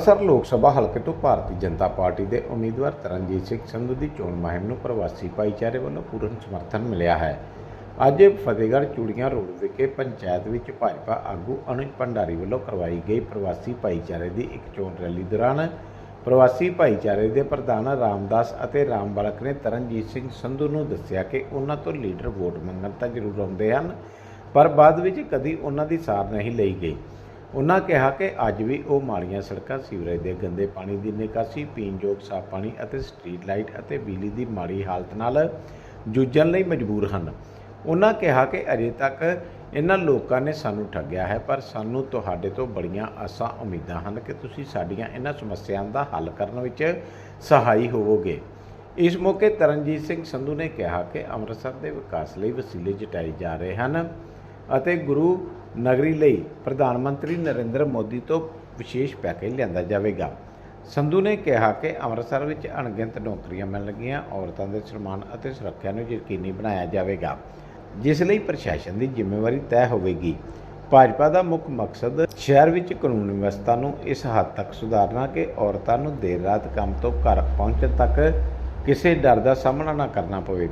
ਅੰਮ੍ਰਿਤਸਰ ਲੋਕ ਸਭਾ ਹਲਕੇ ਤੋਂ ਭਾਰਤੀ ਜਨਤਾ ਪਾਰਟੀ ਦੇ ਉਮੀਦਵਾਰ ਤਰਨਜੀਤ ਸਿੰਘ ਸੰਧੂ ਦੀ ਚੋਣ ਮੁਹਿੰਮ ਨੂੰ ਪ੍ਰਵਾਸੀ ਭਾਈਚਾਰੇ ਵੱਲੋਂ ਪੂਰਨ ਸਮਰਥਨ ਮਿਲਿਆ ਹੈ। ਅੱਜ ਫਤਿਹਗੜ੍ਹ ਚੂੜੀਆਂ ਰੋਡ ਵਿਖੇ ਪੰਚਾਇਤ ਵਿੱਚ ਭਾਜਪਾ ਆਗੂ ਅਨੁਜ ਭੰਡਾਰੀ ਵੱਲੋਂ ਕਰਵਾਈ ਗਈ ਪ੍ਰਵਾਸੀ ਭਾਈਚਾਰੇ ਦੀ ਇੱਕ ਚੋਣ ਰੈਲੀ ਦੌਰਾਨ ਪ੍ਰਵਾਸੀ ਭਾਈਚਾਰੇ ਦੇ ਪ੍ਰਧਾਨ ਰਾਮਦਾਸ ਅਤੇ ਰਾਮ ਬਾਲਕ ਨੇ ਤਰਨਜੀਤ ਸਿੰਘ ਸੰਧੂ ਨੂੰ ਦੱਸਿਆ ਕਿ ਉਹਨਾਂ ਤੋਂ ਲੀਡਰ ਵੋਟ ਮੰਗਣ ਤਾਂ ਜ਼ਰੂਰ ਆਉਂਦੇ ਹਨ, ਪਰ ਬਾਅਦ ਵਿੱਚ ਕਦੀ ਉਹਨਾਂ ਦੀ ਸਾਰ ਨਹੀਂ ਲਈ ਗਈ। ਉਹਨਾਂ ਕਿਹਾ ਕਿ ਅੱਜ ਵੀ ਉਹ ਮਾੜੀਆਂ ਸੜਕਾਂ ਸੀਵਰੇਜ ਦੇ ਗੰਦੇ ਪਾਣੀ ਦੀ ਨਿਕਾਸੀ, ਪੀਣਯੋਗ ਸਾਫ਼ ਪਾਣੀ ਅਤੇ ਸਟਰੀਟ ਲਾਈਟ ਅਤੇ ਬਿਜਲੀ ਦੀ ਮਾੜੀ ਹਾਲਤ ਨਾਲ ਜੂਝਣ ਲਈ ਮਜਬੂਰ ਹਨ। ਉਹਨਾਂ ਕਿਹਾ ਕਿ ਅਜੇ ਤੱਕ ਇਹਨਾਂ ਲੋਕਾਂ ਨੇ ਸਾਨੂੰ ਠੱਗਿਆ ਹੈ, ਪਰ ਸਾਨੂੰ ਤੁਹਾਡੇ ਤੋਂ ਬੜੀਆਂ ਆਸਾਂ ਉਮੀਦਾਂ ਹਨ ਕਿ ਤੁਸੀਂ ਸਾਡੀਆਂ ਇਹਨਾਂ ਸਮੱਸਿਆਵਾਂ ਦਾ ਹੱਲ ਕਰਨ ਵਿੱਚ ਸਹਾਈ ਹੋਵੋਗੇ। ਇਸ ਮੌਕੇ ਤਰਨਜੀਤ ਸਿੰਘ ਸੰਧੂ ਨੇ ਕਿਹਾ ਕਿ ਅੰਮ੍ਰਿਤਸਰ ਦੇ ਵਿਕਾਸ ਲਈ ਵਸੀਲੇ ਜਟਾਏ ਜਾ ਰਹੇ ਹਨ ਅਤੇ ਗੁਰੂ ਨਗਰੀ ਲਈ ਪ੍ਰਧਾਨ ਮੰਤਰੀ ਨਰਿੰਦਰ ਮੋਦੀ ਤੋਂ ਵਿਸ਼ੇਸ਼ ਪੈਕੇਜ ਲਿਆਂਦਾ ਜਾਵੇਗਾ। ਸੰਧੂ ਨੇ ਕਿਹਾ ਕਿ ਅੰਮ੍ਰਿਤਸਰ ਵਿੱਚ ਅਣਗਿਣਤ ਨੌਕਰੀਆਂ ਮਿਲਣਗੀਆਂ ਔਰਤਾਂ ਦੇ ਸਨਮਾਨ ਅਤੇ ਸੁਰੱਖਿਆ ਨੂੰ ਯਕੀਨੀ ਬਣਾਇਆ ਜਾਵੇਗਾ, ਜਿਸ ਲਈ ਪ੍ਰਸ਼ਾਸਨ ਦੀ ਜ਼ਿੰਮੇਵਾਰੀ ਤੈਅ ਹੋਵੇਗੀ। ਭਾਜਪਾ ਦਾ ਮੁੱਖ ਮਕਸਦ ਸ਼ਹਿਰ ਵਿੱਚ ਕਾਨੂੰਨ ਵਿਵਸਥਾ ਨੂੰ ਇਸ ਹੱਦ ਤੱਕ ਸੁਧਾਰਨਾ ਕਿ ਔਰਤਾਂ ਨੂੰ ਦੇਰ ਰਾਤ ਕੰਮ ਤੋਂ ਘਰ ਪਹੁੰਚਣ ਤੱਕ ਕਿਸੇ ਡਰ ਦਾ ਸਾਹਮਣਾ ਨਾ ਕਰਨਾ ਪਵੇ।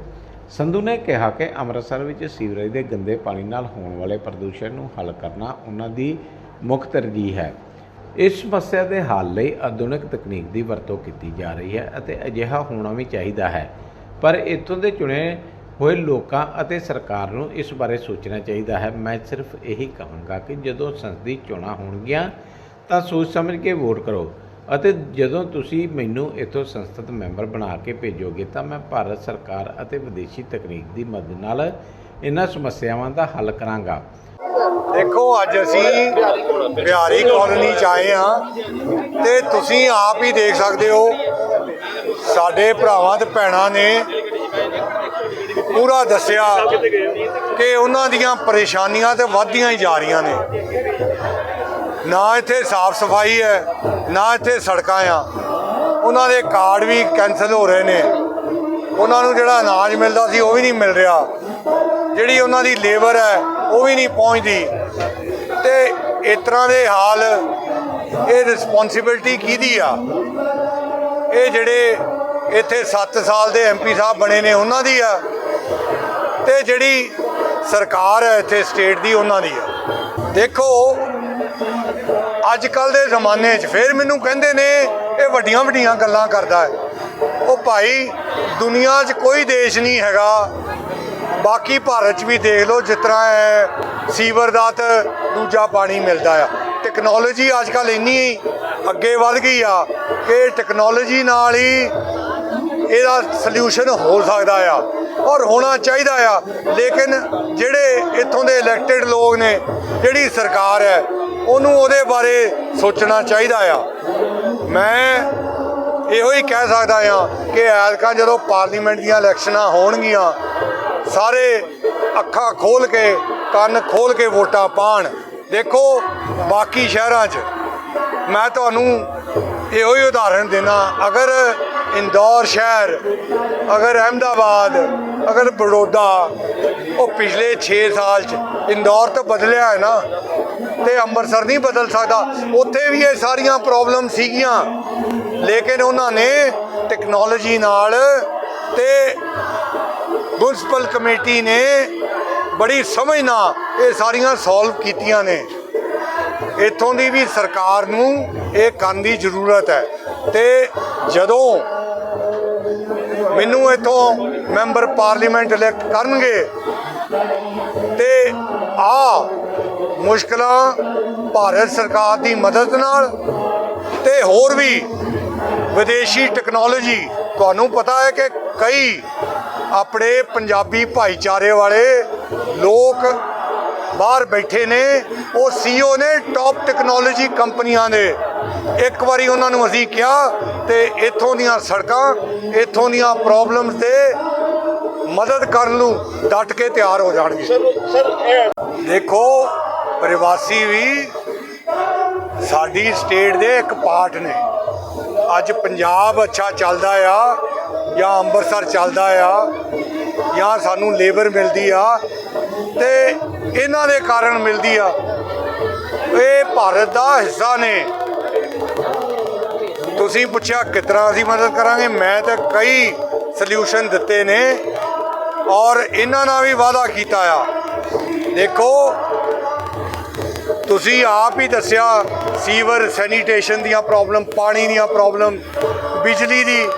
ਸੰਧੂ ਨੇ ਕਿਹਾ ਕਿ ਅੰਮ੍ਰਿਤਸਰ ਵਿੱਚ ਸੀਵਰੇਜ ਦੇ ਗੰਦੇ ਪਾਣੀ ਨਾਲ ਹੋਣ ਵਾਲੇ ਪ੍ਰਦੂਸ਼ਣ ਨੂੰ ਹੱਲ ਕਰਨਾ ਉਹਨਾਂ ਦੀ ਮੁੱਖ ਤਰਜੀਹ ਹੈ। ਇਸ ਸਮੱਸਿਆ ਦੇ ਹੱਲ ਲਈ ਆਧੁਨਿਕ ਤਕਨੀਕ ਦੀ ਵਰਤੋਂ ਕੀਤੀ ਜਾ ਰਹੀ ਹੈ ਅਤੇ ਅਜਿਹਾ ਹੋਣਾ ਵੀ ਚਾਹੀਦਾ ਹੈ। ਪਰ ਇੱਥੋਂ ਦੇ ਚੁਣੇ ਹੋਏ ਲੋਕਾਂ ਅਤੇ ਸਰਕਾਰ ਨੂੰ ਇਸ ਬਾਰੇ ਸੋਚਣਾ ਚਾਹੀਦਾ ਹੈ। ਮੈਂ ਸਿਰਫ ਇਹੀ ਕਹਾਂਗਾ ਕਿ ਜਦੋਂ ਸੰਸਦੀ ਚੋਣਾਂ ਹੋਣਗੀਆਂ ਤਾਂ ਸੋਚ ਸਮਝ ਕੇ ਵੋਟ ਕਰੋ। ਅਤੇ ਜਦੋਂ ਤੁਸੀਂ ਮੈਨੂੰ ਇੱਥੋਂ ਸੰਸਦ ਮੈਂਬਰ ਬਣਾ ਕੇ ਭੇਜੋਗੇ ਤਾਂ ਮੈਂ ਭਾਰਤ ਸਰਕਾਰ ਅਤੇ ਵਿਦੇਸ਼ੀ ਤਕਨੀਕ ਦੀ ਮਦਦ ਨਾਲ ਇਹਨਾਂ ਸਮੱਸਿਆਵਾਂ ਦਾ ਹੱਲ ਕਰਾਂਗਾ। ਦੇਖੋ, ਅੱਜ ਅਸੀਂ ਬਿਹਾਰੀ ਕਾਲੋਨੀ ਚ ਆਏ ਆ ਤੇ ਤੁਸੀਂ ਆਪ ਹੀ ਦੇਖ ਸਕਦੇ ਹੋ, ਸਾਡੇ ਭਰਾਵਾਂ ਤੇ ਭੈਣਾਂ ਨੇ ਪੂਰਾ ਦੱਸਿਆ ਕਿ ਉਹਨਾਂ ਦੀਆਂ ਪਰੇਸ਼ਾਨੀਆਂ ਤੇ ਵੱਧਦੀਆਂ ਹੀ ਜਾ ਰਹੀਆਂ ਨੇ। ਨਾ ਇੱਥੇ ਸਾਫ਼ ਸਫ਼ਾਈ ਹੈ ਨਾ ਇੱਥੇ ਸੜਕਾਂ ਆ। ਉਹਨਾਂ ਦੇ ਕਾਰਡ ਵੀ ਕੈਨਸਲ ਹੋ ਰਹੇ ਨੇ। ਉਹਨਾਂ ਨੂੰ ਜਿਹੜਾ ਅਨਾਜ ਮਿਲਦਾ ਸੀ, ਉਹ ਵੀ ਨਹੀਂ ਮਿਲ ਰਿਹਾ। ਜਿਹੜੀ ਉਹਨਾਂ ਦੀ ਲੇਬਰ ਹੈ, ਉਹ ਵੀ ਨਹੀਂ ਪਹੁੰਚਦੀ। ਤੇ ਇਸ ਤਰ੍ਹਾਂ ਦੇ ਹਾਲ, ਇਹ ਰਿਸਪੌਂਸਿਬਿਲਟੀ ਕਿਹਦੀ ਆ? ਇਹ ਜਿਹੜੇ ਇੱਥੇ 7 ਸਾਲ ਦੇ ਐਮਪੀ ਸਾਹਿਬ ਬਣੇ ਨੇ, ਉਹਨਾਂ ਦੀ ਆ। ਤੇ ਜਿਹੜੀ ਸਰਕਾਰ ਹੈ ਇੱਥੇ, ਸਟੇਟ ਦੀ, ਉਹਨਾਂ ਦੀ ਆ। ਦੇਖੋ ਅੱਜ ਕੱਲ ਦੇ ਜ਼ਮਾਨੇ 'ਚ ਫਿਰ ਮੈਨੂੰ ਕਹਿੰਦੇ ਨੇ, ਇਹ ਵੱਡੀਆਂ ਵੱਡੀਆਂ ਗੱਲਾਂ ਕਰਦਾ ਹੈ। ਉਹ ਭਾਈ, ਦੁਨੀਆ 'ਚ ਕੋਈ ਦੇਸ਼ ਨਹੀਂ ਹੈਗਾ। ਬਾਕੀ ਭਾਰਤ 'ਚ ਵੀ ਦੇਖ ਲਓ, ਜਿਸ ਤਰ੍ਹਾਂ ਹੈ, ਸੀਵਰ ਦਾ ਤੇ ਦੂਜਾ ਪਾਣੀ ਮਿਲਦਾ ਆ। ਟੈਕਨੋਲੋਜੀ ਅੱਜ ਕੱਲ ਇੰਨੀ ਅੱਗੇ ਵੱਧ ਗਈ ਆ ਕਿ ਟੈਕਨੋਲੋਜੀ ਨਾਲ ਹੀ ਇਹਦਾ ਸੋਲੂਸ਼ਨ ਹੋ ਸਕਦਾ ਆ ਔਰ ਹੋਣਾ ਚਾਹੀਦਾ ਆ। ਲੇਕਿਨ ਜਿਹੜੇ ਇੱਥੋਂ ਦੇ ਇਲੈਕਟਿਡ ਲੋਕ ਨੇ, ਜਿਹੜੀ ਸਰਕਾਰ ਹੈ ਉਹਨੂੰ ਉਹਦੇ ਬਾਰੇ ਸੋਚਣਾ ਚਾਹੀਦਾ ਆ। ਮੈਂ ਇਹੋ ਹੀ ਕਹਿ ਸਕਦਾ ਆ ਕਿ ਐਤਕਾਂ ਜਦੋਂ ਪਾਰਲੀਮੈਂਟ ਦੀਆਂ ਇਲੈਕਸ਼ਨਾਂ ਹੋਣਗੀਆਂ, ਸਾਰੇ ਅੱਖਾਂ ਖੋਲ ਕੇ, ਕੰਨ ਖੋਲ ਕੇ ਵੋਟਾਂ ਪਾਣ। ਦੇਖੋ ਬਾਕੀ ਸ਼ਹਿਰਾਂ 'ਚ, ਮੈਂ ਤੁਹਾਨੂੰ ਇਹੋ ਹੀ ਉਦਾਹਰਣ ਦੇਣਾ ਅਗਰ ਇੰਦੌਰ ਸ਼ਹਿਰ, ਅਗਰ ਅਹਿਮਦਾਬਾਦ, ਅਗਰ ਬੜੌਦਾ, ਉਹ ਪਿਛਲੇ 6 ਸਾਲ 'ਚ ਇੰਦੌਰ ਤਾਂ ਬਦਲਿਆ ਹੈ ਨਾ। ਤੇ ਅੰਮ੍ਰਿਤਸਰ ਨਹੀਂ ਬਦਲ ਸਕਦਾ। ਉੱਥੇ ਵੀ ਇਹ ਸਾਰੀਆਂ ਪ੍ਰੋਬਲਮ ਸੀਗੀਆਂ। ਲੇਕਿਨ ਉਹਨਾਂ ਨੇ ਟੈਕਨੋਲੋਜੀ ਨਾਲ ਤੇ ਮਿਊਨਿਸਪਲ ਕਮੇਟੀ ਨੇ ਬੜੀ ਸਮਝ ਨਾਲ ਇਹ ਸਾਰੀਆਂ ਸੋਲਵ ਕੀਤੀਆਂ ਨੇ। ਇੱਥੋਂ ਦੀ ਵੀ ਸਰਕਾਰ ਨੂੰ ਇਹ ਕਰਨ ਦੀ ਜ਼ਰੂਰਤ ਹੈ। ਤੇ ਜਦੋਂ ਮੈਨੂੰ ਇੱਥੋਂ ਮੈਂਬਰ ਪਾਰਲੀਮੈਂਟ ਇਲੈਕਟ ਕਰਨਗੇ ਤੇ ਆ ਮੁਸ਼ਕਲਾਂ ਭਾਰਤ ਸਰਕਾਰ ਦੀ ਮਦਦ ਨਾਲ ਤੇ ਹੋਰ ਵੀ ਵਿਦੇਸ਼ੀ ਟੈਕਨੋਲੋਜੀ ਤੁਹਾਨੂੰ ਪਤਾ ਹੈ ਕਿ ਕਈ ਆਪਣੇ ਪੰਜਾਬੀ ਭਾਈਚਾਰੇ ਵਾਲੇ ਲੋਕ ਬਾਹਰ ਬੈਠੇ ਨੇ, ਉਹ ਸੀਓ ਨੇ ਟੌਪ ਟੈਕਨੋਲੋਜੀ ਕੰਪਨੀਆਂ ਦੇ। ਇੱਕ ਵਾਰੀ ਉਹਨਾਂ ਨੂੰ ਅਸੀਂ ਕਿਹਾ ਤੇ ਇੱਥੋਂ ਦੀਆਂ ਸੜਕਾਂ, ਇੱਥੋਂ ਦੀਆਂ ਪ੍ਰੋਬਲਮਸ ਤੇ ਮਦਦ ਕਰਨ ਨੂੰ ਡਟ ਕੇ ਤਿਆਰ ਹੋ ਜਾਣਗੇ। ਦੇਖੋ ਪ੍ਰਵਾਸੀ ਵੀ ਸਾਡੀ ਸਟੇਟ ਦੇ ਇੱਕ ਪਾਰਟ ਨੇ। ਅੱਜ ਪੰਜਾਬ ਅੱਛਾ ਚੱਲਦਾ ਆ ਜਾਂ ਅੰਮ੍ਰਿਤਸਰ ਚੱਲਦਾ ਆ ਜਾਂ ਸਾਨੂੰ ਲੇਬਰ ਮਿਲਦੀ ਆ ਤੇ ਇਹਨਾਂ ਦੇ ਕਾਰਨ ਮਿਲਦੀ ਆ। ਇਹ ਭਾਰਤ ਦਾ ਹਿੱਸਾ ਨੇ। ਤੁਸੀਂ ਪੁੱਛਿਆ ਕਿਤਨਾ ਅਸੀਂ ਮਦਦ ਕਰਾਂਗੇ? ਮੈਂ ਤਾਂ ਕਈ ਸੋਲੂਸ਼ਨ ਦਿੱਤੇ ਨੇ। ਔਰ ਇਹਨਾਂ ਨਾਲ ਵੀ ਵਾਅਦਾ ਕੀਤਾ ਆ। ਦੇਖੋ, ਤੁਸੀਂ ਆਪ ਹੀ ਦੱਸਿਆ, ਸੀਵਰ, ਸੈਨੀਟੇਸ਼ਨ ਦੀਆਂ ਪ੍ਰੋਬਲਮ, ਪਾਣੀ ਦੀਆਂ ਪ੍ਰੋਬਲਮ, ਬਿਜਲੀ ਦੀ।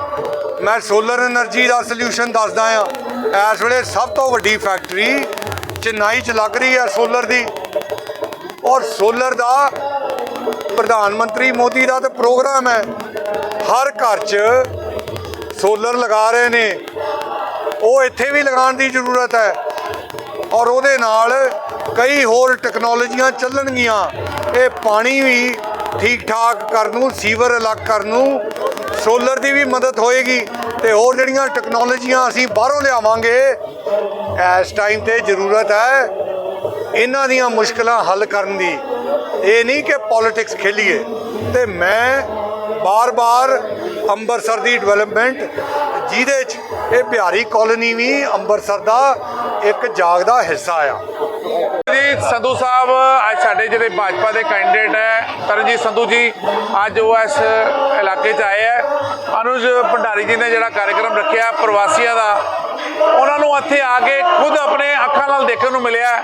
ਮੈਂ ਸੋਲਰ એનર્ਜੀ ਦਾ ਸੋਲੂਸ਼ਨ ਦੱਸਦਾ ਆ। ਇਸ ਵੇਲੇ ਸਭ ਤੋਂ ਵੱਡੀ ਫੈਕਟਰੀ ਚੇਨਈ 'ਚ ਲੱਗ ਰਹੀ ਆ ਸੋਲਰ ਦੀ। ਔਰ ਸੋਲਰ ਦਾ ਪ੍ਰਧਾਨ ਮੰਤਰੀ ਮੋਦੀ ਦਾ ਤੇ ਪ੍ਰੋਗਰਾਮ ਹੈ। ਹਰ ਘਰ 'ਚ ਸੋਲਰ ਲਗਾ ਰਹੇ ਨੇ। ਉਹ ਇੱਥੇ ਵੀ ਲਗਾਉਣ ਦੀ ਜ਼ਰੂਰਤ ਹੈ। ਔਰ ਉਹਦੇ ਨਾਲ ਕਈ ਹੋਰ ਟੈਕਨੋਲੋਜੀਆਂ ਚੱਲਣਗੀਆਂ। ਇਹ ਪਾਣੀ ਵੀ ਠੀਕ ਠਾਕ ਕਰਨ ਨੂੰ, ਸੀਵਰ ਅਲੱਗ ਕਰਨ ਨੂੰ ਸੋਲਰ ਦੀ ਵੀ ਮਦਦ ਹੋਏਗੀ ਤੇ ਹੋਰ ਜਿਹੜੀਆਂ ਟੈਕਨੋਲੋਜੀਆਂ ਅਸੀਂ ਬਾਹਰੋਂ ਲਿਆਵਾਂਗੇ, ਇਸ ਟਾਈਮ ਤੇ ਜ਼ਰੂਰਤ ਹੈ ਇਹਨਾਂ ਦੀਆਂ ਮੁਸ਼ਕਲਾਂ ਹੱਲ ਕਰਨ ਦੀ। ਇਹ ਨਹੀਂ ਕਿ ਪੋਲਿਟਿਕਸ ਖੇਲੀਏ। ਤੇ ਮੈਂ ਬਾਰ-ਬਾਰ ਅੰਮ੍ਰਿਤਸਰ ਦੀ ਡਿਵੈਲਪਮੈਂਟ ਜਿਹਦੇ 'ਚ ਇਹ ਬਿਹਾਰੀ ਕਾਲੋਨੀ ਵੀ ਅੰਮ੍ਰਿਤਸਰ ਦਾ ਇੱਕ ਜਾਗਦਾ ਹਿੱਸਾ ਆ। ਜੀ, ਸੰਧੂ ਸਾਹਿਬ, ਅੱਜ ਸਾਡੇ ਜਿਹੜੇ ਭਾਜਪਾ ਦੇ ਕੈਂਡੀਡੇਟ ਹੈ, ਤਰਨਜੀਤ ਸੰਧੂ ਜੀ, ਅੱਜ ਉਹ ਇਸ ਇਲਾਕੇ 'ਚ ਆਏ ਹੈ। ਅਨੁਜ ਭੰਡਾਰੀ ਜੀ ਨੇ ਜਿਹੜਾ ਕਾਰਜਕ੍ਰਮ ਰੱਖਿਆ ਪ੍ਰਵਾਸੀਆਂ ਦਾ, ਉਹਨਾਂ ਨੂੰ ਇੱਥੇ ਆ ਕੇ ਖੁਦ ਆਪਣੇ ਅੱਖਾਂ ਨਾਲ ਦੇਖਣ ਨੂੰ ਮਿਲਿਆ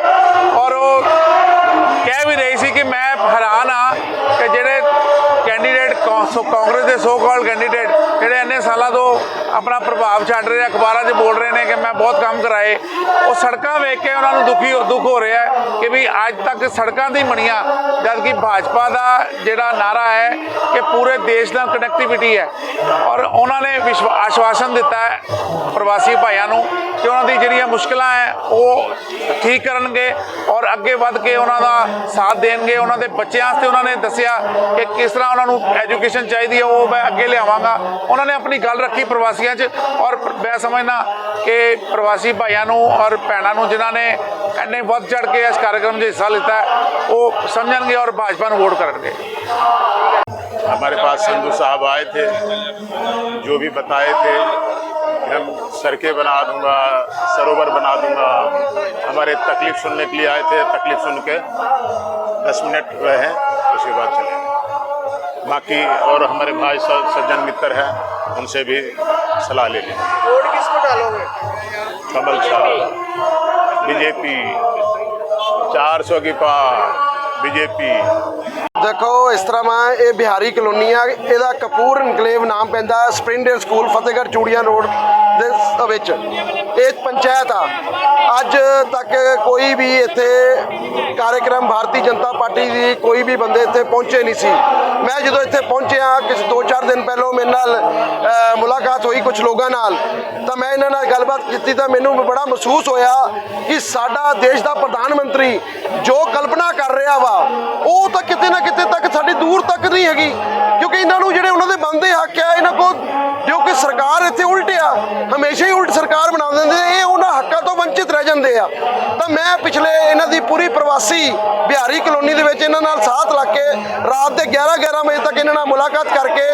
ਔਰ ਉਹ ਕਹਿ ਵੀ ਰਹੀ ਸੀ ਕਿ ਮੈਂ ਹੈਰਾਨ ਆ ਕਿ ਜਿਹੜੇ ਕੈਂਡੀਡੇਟ ਕਾਂਗਰਸ ਦੇ ਸੋ ਕਾਲ ਕੈਂਡੀਡੇਟ ਜਿਹੜੇ ਇੰਨੇ ਸਾਲਾਂ ਤੋਂ ਆਪਣਾ ਪ੍ਰਭਾਵ ਛੱਡ ਰਹੇ ਆ, ਅਖਬਾਰਾਂ 'ਚ ਬੋਲ ਰਹੇ ਨੇ ਕਿ ਮੈਂ ਬਹੁਤ ਕੰਮ ਕਰਾਏ। ਉਹ ਸੜਕਾਂ ਵੇਖ ਕੇ ਉਹਨਾਂ ਨੂੰ ਦੁਖੀ ਦੁੱਖ ਹੋ ਰਿਹਾ ਕਿ ਵੀ ਅੱਜ ਤੱਕ ਸੜਕਾਂ ਦੀ ਬਣੀਆਂ ਜਦ ਕਿ ਭਾਜਪਾ ਦਾ ਜਿਹੜਾ ਨਾਰਾ ਹੈ ਕਿ ਪੂਰੇ ਦੇਸ਼ ਨਾਲ ਕਨੈਕਟੀਵਿਟੀ ਹੈ। ਔਰ ਉਹਨਾਂ ਨੇ ਵਿਸ਼ਵਾ ਆਸ਼ਵਾਸਨ ਦਿੱਤਾ ਹੈ ਪ੍ਰਵਾਸੀ ਭਾਈਆਂ ਨੂੰ ਕਿ ਉਹਨਾਂ ਦੀ ਜਿਹੜੀਆਂ ਮੁਸ਼ਕਲਾਂ ਹੈ ਉਹ ਠੀਕ ਕਰਨਗੇ ਔਰ ਅੱਗੇ ਵੱਧ ਕੇ ਉਹਨਾਂ ਦਾ ਸਾਥ ਦੇਣਗੇ। ਉਹਨਾਂ ਦੇ ਬੱਚਿਆਂ ਵਾਸਤੇ ਉਹਨਾਂ ਨੇ ਦੱਸਿਆ ਕਿ ਕਿਸ ਤਰ੍ਹਾਂ ਉਹਨਾਂ ਨੂੰ ਐਜੂਕੇਸ਼ਨ ਚਾਹੀਦੀ ਹੈ ਉਹ ਮੈਂ ਅੱਗੇ ਲਿਆਵਾਂਗਾ। ਉਹਨਾਂ ਨੇ ਆਪਣੀ ਗੱਲ ਰੱਖੀ ਪ੍ਰਵਾਸੀ ਪ੍ਰਵਾਸੀਆਂ 'ਚ ਔਰ ਮੈਂ ਸਮਝਦਾ ਕਿ ਪ੍ਰਵਾਸੀ ਭਾਈਆਂ ਨੂੰ ਔਰ ਭੈਣਾਂ ਨੂੰ ਜਿਨ੍ਹਾਂ ਨੇ ਇੰਨੇ ਵੱਧ ਚੜ ਕੇ ਇਸ ਕਾਰਜਕ੍ਰਮ 'ਚ ਹਿੱਸਾ ਲਿੱਤਾ ਹੈ, ਉਹ ਸਮਝਣਗੇ ਔਰ ਭਾਜਪਾ ਨੂੰ ਵੋਟ ਕਰਨਗੇ हमारे पास संधू साहब आए थे जो भी बताए थे कि हम सड़कें बना दूंगा सरोवर बना दूंगा हमारे तकलीफ सुनने के लिए आए थे तकलीफ सुन के दस मिनट रहे उसके बाद चले गए बाकी और हमारे भाई सब सज्जन मित्र हैं उनसे भी सलाह ले लेंगे वोट किसको डालोगे कमल शाह बीजेपी चार सौ की पार बीजेपी ਦੇਖੋ ਇਸ ਤਰ੍ਹਾਂ ਮੈਂ ਇਹ ਬਿਹਾਰੀ ਕਲੋਨੀ ਆ ਇਹਦਾ ਕਪੂਰ ਇਨਕਲੇਵ ਨਾਮ ਪੈਂਦਾ ਹੈ Springdale school Fatehgarh Churian road ਦੇ ਸ- ਵਿੱਚ ਇਹ ਪੰਚਾਇਤ ਆ। ਅੱਜ ਤੱਕ ਕੋਈ ਵੀ ਇੱਥੇ ਕਾਰਜਕ੍ਰਮ ਭਾਰਤੀ ਜਨਤਾ ਪਾਰਟੀ ਦੀ ਕੋਈ ਵੀ ਬੰਦੇ ਇੱਥੇ ਪਹੁੰਚੇ ਨਹੀਂ ਸੀ। ਮੈਂ ਜਦੋਂ ਇੱਥੇ ਪਹੁੰਚਿਆ, ਕਿਸ 2-4 ਦਿਨ ਪਹਿਲਾਂ ਮੇਰੇ ਨਾਲ ਮੁਲਾਕਾਤ ਹੋਈ ਕੁਝ ਲੋਕਾਂ ਨਾਲ, ਤਾਂ ਮੈਂ ਇਹਨਾਂ ਨਾਲ ਗੱਲਬਾਤ ਕੀਤੀ ਤਾਂ ਮੈਨੂੰ ਬੜਾ ਮਹਿਸੂਸ ਹੋਇਆ ਕਿ ਸਾਡਾ ਦੇਸ਼ ਦਾ ਪ੍ਰਧਾਨ ਮੰਤਰੀ ਜੋ ਕਲਪਨਾ ਕਰ ਰਿਹਾ ਵਾ, ਉਹ ਤਾਂ ਕਿਤੇ ਨਾ ਕਿਤੇ ਤੱਕ ਸਾਡੀ ਦੂਰ ਤੱਕ ਨਹੀਂ ਹੈਗੀ। ਕਿਉਂਕਿ ਇਹਨਾਂ ਨੂੰ ਜਿਹੜੇ ਉਹਨਾਂ ਦੇ ਬੰਦੇ ਹੱਕ ਆ, ਇਹਨਾਂ ਕੋਲ ਜੋ ਕਿ ਸਰਕਾਰ ਇੱਥੇ ਉਲਟ ਆ, ਹਮੇਸ਼ਾ ਹੀ ਉਲਟ ਸਰਕਾਰ ਬਣਾਉਂਦੇ ਦਿੰਦੇ ਇਹ ਉਹਨਾਂ ਹੱਕਾਂ ਤੋਂ ਵੰਚਿਤ ਰਹਿ ਜਾਂਦੇ ਆ। ਤਾਂ ਮੈਂ ਪਿਛਲੇ ਇਹਨਾਂ ਦੀ ਪੂਰੀ ਪ੍ਰਵਾਸੀ ਬਿਹਾਰੀ ਕਲੋਨੀ ਦੇ ਵਿੱਚ ਇਹਨਾਂ ਨਾਲ ਸਾਥ ਲੱਗ ਕੇ ਰਾਤ ਦੇ 11 11 ਵਜੇ ਤੱਕ ਇਹਨਾਂ ਨਾਲ ਮੁਲਾਕਾਤ ਕਰਕੇ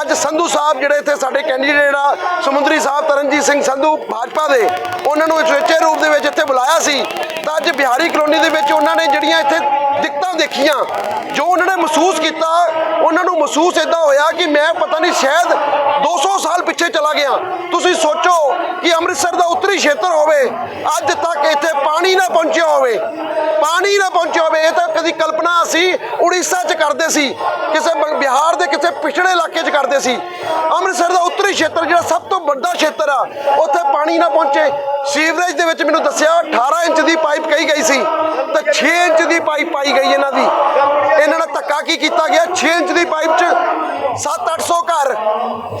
ਅੱਜ ਸੰਧੂ ਸਾਹਿਬ ਜਿਹੜੇ ਇੱਥੇ ਸਾਡੇ ਕੈਂਡੀਡੇਟ ਆ ਸਮੁੰਦਰੀ ਸਾਹਿਬ ਤਰਨਜੀਤ ਸਿੰਘ ਸੰਧੂ ਭਾਜਪਾ ਦੇ, ਉਹਨਾਂ ਨੂੰ ਸੁਚੇਰੇ ਰੂਪ ਦੇ ਵਿੱਚ ਇੱਥੇ ਬੁਲਾਇਆ ਸੀ। ਤਾਂ ਅੱਜ ਬਿਹਾਰੀ ਕਲੋਨੀ ਦੇ ਵਿੱਚ ਉਹਨਾਂ ਨੇ ਜਿਹੜੀਆਂ ਇੱਥੇ ਦਿੱਕਤਾਂ ਦੇਖੀਆਂ, ਜੋ ਉਹਨਾਂ ਨੇ ਮਹਿਸੂਸ ਕੀਤਾ, ਉਹਨਾਂ ਨੂੰ ਮਹਿਸੂਸ ਇਦਾਂ ਹੋਇਆ ਕਿ ਮੈਂ ਪਤਾ ਨਹੀਂ ਸ਼ਾਇਦ 200 ਸਾਲ ਪਿੱਛੇ ਚਲਾ ਗਿਆ। ਤੁਸੀਂ ਸੋਚੋ ਕਿ ਅੰਮ੍ਰਿਤਸਰ ਦਾ ਉੱਤਰੀ ਖੇਤਰ ਹੋਵੇ, ਅੱਜ ਤੱਕ ਇੱਥੇ ਪਾਣੀ ਨਾ ਪਹੁੰਚਿਆ ਹੋਵੇ, ਪਾਣੀ ਨਾ ਪਹੁੰਚਿਆ ਹੋਵੇ, ਇਹ ਤਾਂ ਕਦੀ ਕਲਪਨਾ ਅਸੀਂ ਉੜੀਸਾ 'ਚ ਕਰਦੇ ਸੀ, ਕਿਸੇ ਬਿਹਾਰ ਦੇ ਕਿਸੇ ਪਿਛੜੇ ਇਲਾਕੇ 'ਚ ਕਰਦੇ ਸੀ। ਅੰਮ੍ਰਿਤਸਰ ਦਾ ਉੱਤਰੀ ਖੇਤਰ ਜਿਹੜਾ ਸਭ ਤੋਂ ਵੱਡਾ ਖੇਤਰ ਆ, ਉੱਥੇ ਪਾਣੀ ਨਾ ਪਹੁੰਚੇ। ਸੀਵਰੇਜ ਦੇ ਵਿੱਚ ਮੈਨੂੰ ਦੱਸਿਆ 18 ਇੰਚ ਦੀ ਪਾਈਪ ਕਹੀ ਗਈ ਸੀ, ਤੇ 6 ਇੰਚ ਦੀ ਪਾਈਪ ਪਾਈ ਗਈ ਇਹਨਾਂ ਦੀ। ਧੱਕਾ ਕੀ ਕੀਤਾ ਗਿਆ? 6 ਇੰਚ ਦੀ ਪਾਈਪ 'ਚ 7-800 ਘਰ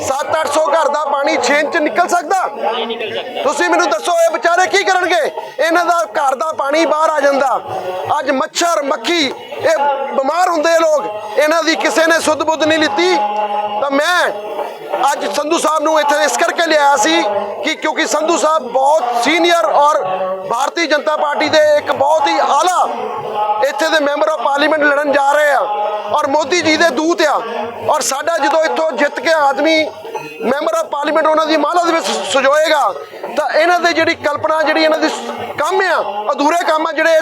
7-800 ਘਰ ਦਾ ਪਾਣੀ 6 ਇੰਚ ਨਿਕਲ ਸਕਦਾ? ਤੁਸੀਂ ਮੈਨੂੰ ਦੱਸੋ, ਇਹ ਵਿਚਾਰੇ ਕੀ ਕਰਨਗੇ? ਇਹਨਾਂ ਦਾ ਘਰ ਦਾ ਪਾਣੀ ਬਾਹਰ ਆ ਜਾਂਦਾ। ਅੱਜ ਮੱਛਰ, ਮੱਖੀ, ਇਹ ਬਿਮਾਰ ਹੁੰਦੇ ਲੋਕ। ਇਹਨਾਂ ਦੀ ਕਿਸੇ ਨੇ ਸੁੱਧ ਬੁੱਧ ਨਹੀਂ ਲਿੱਤੀ। ਤਾਂ ਮੈਂ ਅੱਜ ਸੰਧੂ ਸਾਹਿਬ ਨੂੰ ਇੱਥੇ ਇਸ ਕਰਕੇ ਲਿਆਇਆ ਸੀ ਕਿ ਕਿਉਂਕਿ ਸੰਧੂ ਸਾਹਿਬ ਬਹੁਤ ਸੀਨੀਅਰ ਔਰ ਭਾਰਤੀ ਜਨਤਾ ਪਾਰਟੀ ਦੇ ਇੱਕ ਬਹੁਤ ਹੀ ਆਲਾ ਇੱਥੇ ਦੇ ਮੈਂਬਰ ਆਫ ਪਾਰਲੀਮੈਂਟ ਲੜਨ ਜਾ ਰਹੇ ਆ ਔਰ ਮੋਦੀ ਜੀ ਦੇ ਦੂਤ ਆ ਔਰ ਸਾਡਾ ਜਦੋਂ ਇੱਥੋਂ ਜਿੱਤ ਕੇ ਆਦਮੀ ਮੈਂਬਰ ਆਫ ਪਾਰਲੀਮੈਂਟ ਉਹਨਾਂ ਦੀ ਮਾਲਾ ਦੇ ਵਿੱਚ ਸਜੋਏਗਾ ਤਾਂ ਇਹਨਾਂ ਦੇ ਜਿਹੜੀ ਕਲਪਨਾ ਜਿਹੜੀ ਇਹਨਾਂ ਦੀ ਕੰਮ ਆ। ਅਧੂਰੇ ਕੰਮ ਆ ਜਿਹੜੇ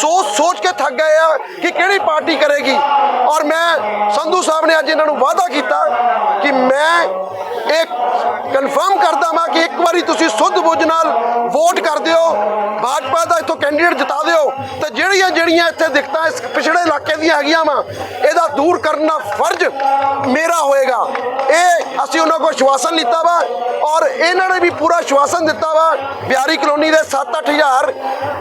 ਸੋਚ ਸੋਚ ਕੇ ਥੱਕ ਗਏ ਆ ਕਿ ਕਿਹੜੀ ਪਾਰਟੀ ਕਰੇਗੀ। ਔਰ ਮੈਂ ਸੰਧੂ ਸਾਹਿਬ ਨੇ ਅੱਜ ਇਹਨਾਂ ਨੂੰ ਵਾਅਦਾ ਕੀਤਾ ਕਿ ਮੈਂ ਇਹ ਕਨਫਰਮ ਕਰਦਾ ਮੈਂ ਕਿ ਇੱਕ ਵਾਰੀ ਤੁਸੀਂ ਸੁੱਧ ਬੁੱਝ ਨਾਲ ਵੋਟ ਕਰ ਦਿਓ। ਭਾਜਪਾ ਦਾ ਇੱਥੋਂ ਕੈਂਡੀਡੇਟ ਜਿਤਾ ਦਿਓ। ਤੇ ਜਿਹੜੀਆਂ ਜਿਹੜੀਆਂ ਇੱਥੇ ਦਿੱਕਤਾਂ ਇਸ ਪਿਛੜੇ ਇਲਾਕੇ ਦੀਆਂ ਹੈਗੀਆਂ ਵਾ, ਇਹਦਾ ਦੂਰ ਕਰਨਾ ਫਰਜ਼ ਮੇਰਾ ਹੋਏਗਾ। ਇਹ ਅਸੀਂ ਉਹਨਾਂ ਕੋਲ ਸ਼ਵਾਸਨ ਲਿੱਤਾ ਵਾ ਔਰ ਇਹਨਾਂ ਨੇ ਵੀ ਪੂਰਾ ਸ਼ਵਾਸਨ ਦਿੱਤਾ ਵਾ। ਬਿਹਾਰੀ ਕਲੋਨੀ ਦੇ 7-8000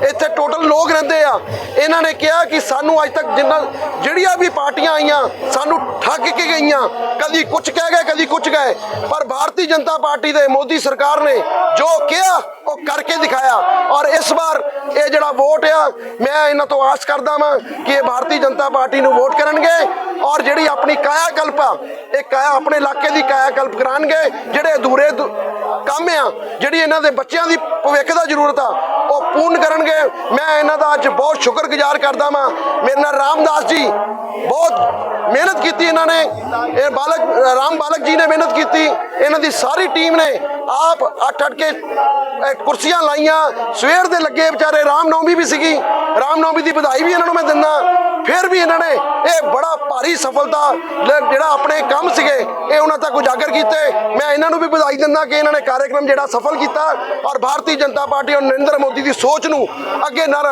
ਇੱਥੇ ਟੋਟਲ ਲੋਕ ਰਹਿੰਦੇ ਆ। ਇਹਨਾਂ ਨੇ ਕਿਹਾ ਕਿ ਸਾਨੂੰ ਅੱਜ ਤੱਕ ਜਿੰਨਾ ਜਿਹੜੀਆਂ ਵੀ ਪਾਰਟੀਆਂ ਆਈਆਂ, ਸਾਨੂੰ ਠੱਗ ਕੇ ਗਈਆਂ। ਕਦੀ ਕੁਝ ਕਹਿ ਗਏ, ਕਦੀ ਕੁਝ ਗਏ। ਪਰ ਭਾਰਤੀ ਜਨਤਾ ਪਾਰਟੀ ਦੇ ਮੋਦੀ ਸਰਕਾਰ ਨੇ ਜੋ ਕਿਹਾ, ਉਹ ਕਰਕੇ ਦਿਖਾਇਆ। ਔਰ ਇਸ ਵਾਰ ਇਹ ਜਿਹੜਾ ਵੋਟ ਆ, ਮੈਂ ਇਹਨਾਂ ਤੋਂ ਆਸ ਕਰਦਾ ਵਾਂ ਕਿ ਇਹ ਭਾਰਤੀ ਜਨਤਾ ਪਾਰਟੀ ਨੂੰ ਵੋਟ ਕਰਨਗੇ। ਔਰ ਜਿਹੜੀ ਆਪਣੀ ਕਾਇਆ ਕਲਪ ਆ ਇਹ ਕਾਇਆ ਆਪਣੇ ਇਲਾਕੇ ਦੀ ਕਾਇਆ ਕਲਪ ਕਰਾਣਗੇ ਜਿਹੜੇ ਅਧੂਰੇ ਕੰਮ ਆ, ਜਿਹੜੀ ਇਹਨਾਂ ਦੇ ਬੱਚਿਆਂ ਦੀ ਭਵਿੱਖ ਦਾ ਜ਼ਰੂਰਤ ਆ, ਉਹ ਪੂਰਨ ਕਰਨਗੇ। ਮੈਂ ਇਹਨਾਂ ਦਾ ਅੱਜ ਬਹੁਤ ਸ਼ੁਕਰਗੁਜ਼ਾਰ ਕਰਦਾ ਵਾਂ। ਮੇਰੇ ਨਾਲ ਰਾਮਦਾਸ ਜੀ ਬਹੁਤ ਮਿਹਨਤ ਕੀਤੀ ਇਹਨਾਂ ਨੇ। ਇਹ ਬਾਲਕ, ਰਾਮ ਬਾਲਕ ਜੀ ਨੇ ਮਿਹਨਤ ਕੀਤੀ। ਇਹਨਾਂ ਦੀ ਸਾਰੀ ਟੀਮ ਨੇ ਆਪ ਅੱਠ ਅੱਠ ਕੇ ਕੁਰਸੀਆਂ ਲਾਈਆਂ। ਸਵੇਰ ਦੇ ਲੱਗੇ ਵਿਚਾਰੇ ਰਾਮ ਨੌਮੀ ਵੀ ਸੀਗੀ। ਰਾਮਨੌਮੀ ਦੀ ਵਧਾਈ ਵੀ ਇਹਨਾਂ ਨੂੰ ਮੈਂ ਦਿੰਦਾ। ਫਿਰ ਵੀ ਇਹਨਾਂ ਨੇ ਇਹ ਬੜਾ ਭਾਰੀ ਸਫਲਤਾ ਜਿਹੜਾ ਆਪਣੇ ਕੰਮ ਸੀਗੇ, ਇਹ ਉਹਨਾਂ ਤੱਕ ਉਜਾਗਰ ਕੀਤੇ। ਮੈਂ ਇਹਨਾਂ ਨੂੰ ਵੀ ਵਧਾਈ ਦਿੰਦਾ ਕਿ ਇਹਨਾਂ ਨੇ ਕਾਰਜਕ੍ਰਮ ਜਿਹੜਾ ਸਫਲ ਕੀਤਾ ਔਰ ਭਾਰਤੀ ਜਨਤਾ ਪਾਰਟੀ ਔਰ ਨਰਿੰਦਰ ਮੋਦੀ ਦੀ ਸੋਚ ਨੂੰ ਅੱਗੇ ਨਰ